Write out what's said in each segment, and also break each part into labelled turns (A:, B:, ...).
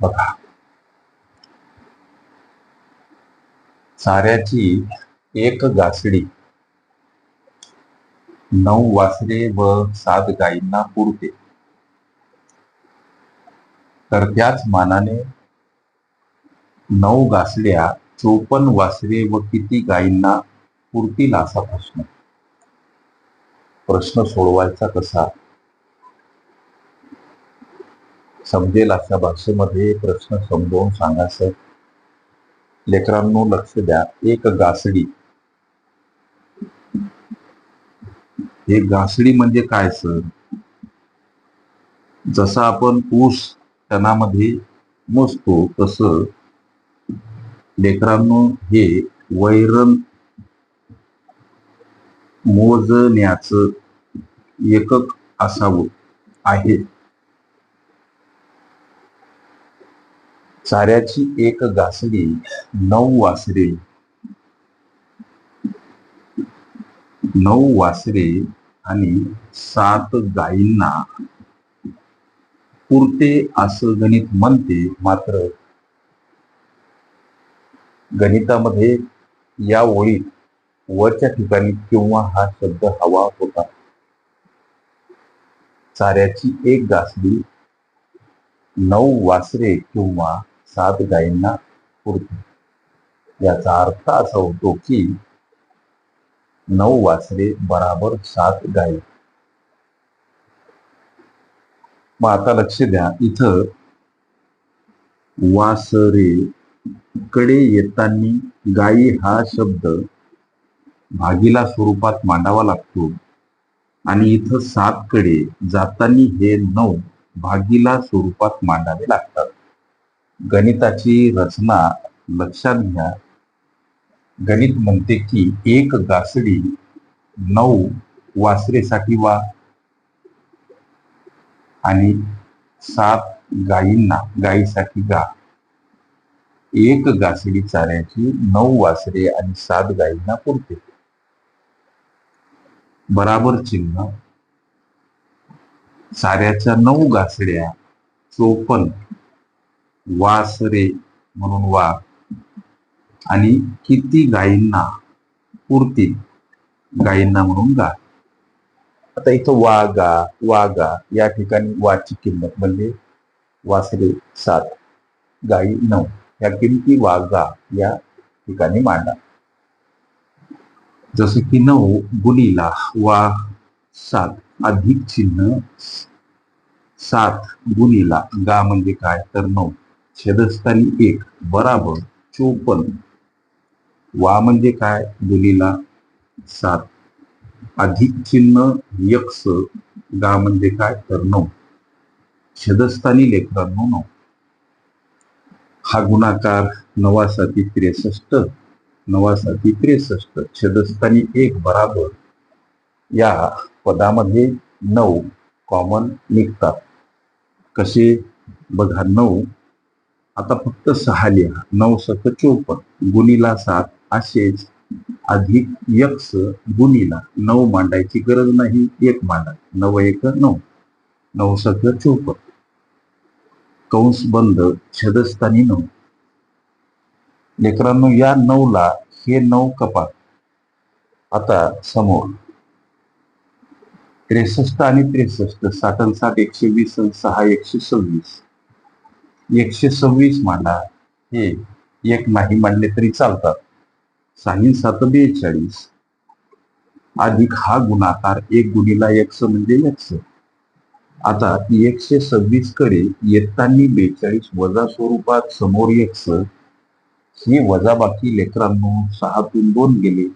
A: बघा. चाऱ्याची एक गासडी. नऊ वासरे व सात गायींना पुरते. तर त्याच मानाने नऊ गासड्या चोपन्न वासरे व किती गायींना पुरतील असा प्रश्न. प्रश्न सोडवायचा कसा? समजेल अशा भाषेमध्ये प्रश्न समजावून सांगायचं. लेकरांनो लक्ष द्या. एक गासडी हे गासडी म्हणजे काय सर? जसं आपण ऊस तणामध्ये मोजतो तसं लेकरांनो हे वैरण मोजण्याचं एकक असावं आहे. चाऱ्याची एक गासडी नऊ वासरे. नऊ वासरे आणि सात गायींना. पुरते असं गणित म्हणते मात्र. गणितामध्ये या ओळीत वरच्या ठिकाणी किंवा हा शब्द हवा होता. चाऱ्याची एक गासडी नऊ वासरे किंवा सात गायींना पुरते. याचा अर्थ असा होतो की नऊ वासरे बराबर सात गायी. मग आता लक्ष द्या इथं वासरे कडे येताना गायी हा शब्द भागीला स्वरूपात मांडावा लागतो आणि इथं सात कडे जातानी हे नऊ भागीला स्वरूपात मांडावे लागतात. गणिताची रचना लक्षात घ्या. गणित म्हणते की एक गासडी नऊ वासरेसाठी वा आणि सात गायींना गायीसाठी गा. एक गासडी चाऱ्याची नऊ वासरे आणि सात गायींना पुरते. बराबर चिन्ह. चाऱ्याच्या नऊ गासड्या चोपन्न. वासरे म्हणून वा आणि किती गायींना पुरतील? गायींना म्हणून गा आता इथं वा गा या ठिकाणी वाची किंमत म्हणजे वासरे सात गायी नऊ. या किमती वागा या ठिकाणी मांडा. जसं की नऊ गुणीला वा सात अधिक चिन्ह सात गुणीला गा म्हणजे काय? तर नऊ. छेदस्थानी एक बराबर चोपन्न. वा म्हणजे काय? गुणीला सात. अधिक चिन्ह यक्स. गा म्हणजे काय? तर नऊ. छेदस्थानी लेकरांनो नऊ. हा गुणाकार नवासाठी त्रेसष्ट नवासाठी त्रेसष्ट. छेदस्थानी एक बराबर या पदामध्ये नऊ कॉमन निघतात. कसे? बघा नऊ आता फक्त सहा लिहा. नऊ सख चोपन्न. गुणीला सात असेच अधिक यक्स गुणीला नऊ मांडायची गरज नाही एक मांडा. नऊ एक नऊ. नऊ सख चोपन्न. कंस बंद छदस्थानी नऊ. लेकरांनो या नऊला हे नऊ कपात आता समोर. त्रेसष्ट आणि त्रेसष्ट साठ आणि साठ एकशे वीस आणि सहा एकशे सव्वीस. एकशे सव्वीस मांडा हे एक नाही मांडले तरी चालतात. साही सात बेचाळीस अधिक हा गुणाकार एक गुणीला एक्स म्हणजे एक्स. आता एकशे सव्वीसकडे येतानी बेचाळीस वजा स्वरूपात समोर एक्स. ही वजाबाकी लेकरांनो सहातून दोन गेले.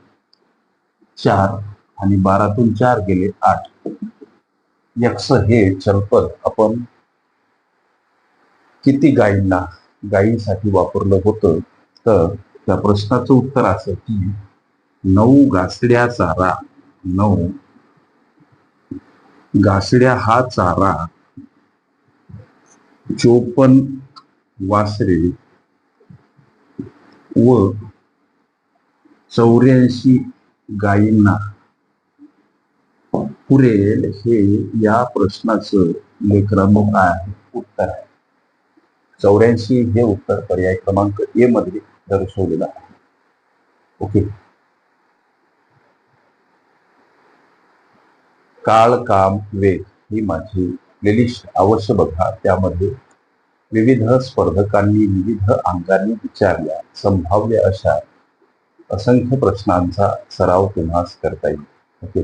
A: चार आणि बारातून चार गेले आठ. यक्ष हे चलपद आपण किती गायींना गायींसाठी वापरलं होतं? तर त्या प्रश्नाचं उत्तर असं की नऊ गासड्या चारा नऊ गासड्या हा चारा चोपन वासरे व चौऱ्याऐंशी गायींना पुरेल हे या प्रश्नाचं लेकरांनो काय आहे उत्तर आहे. चौऱ्याऐंशी हे उत्तर पर्याय क्रमांक ए मध्ये दर्शवलेलं आहे. ओके काळ काम वेग ही माझी प्लेलिस्ट अवश्य बघा. त्यामध्ये विविध स्पर्धकांनी विविध अंगांनी विचारल्या संभाव्य अशा असंख्य प्रश्नांचा सराव तुम्हाला करता येईल. ओके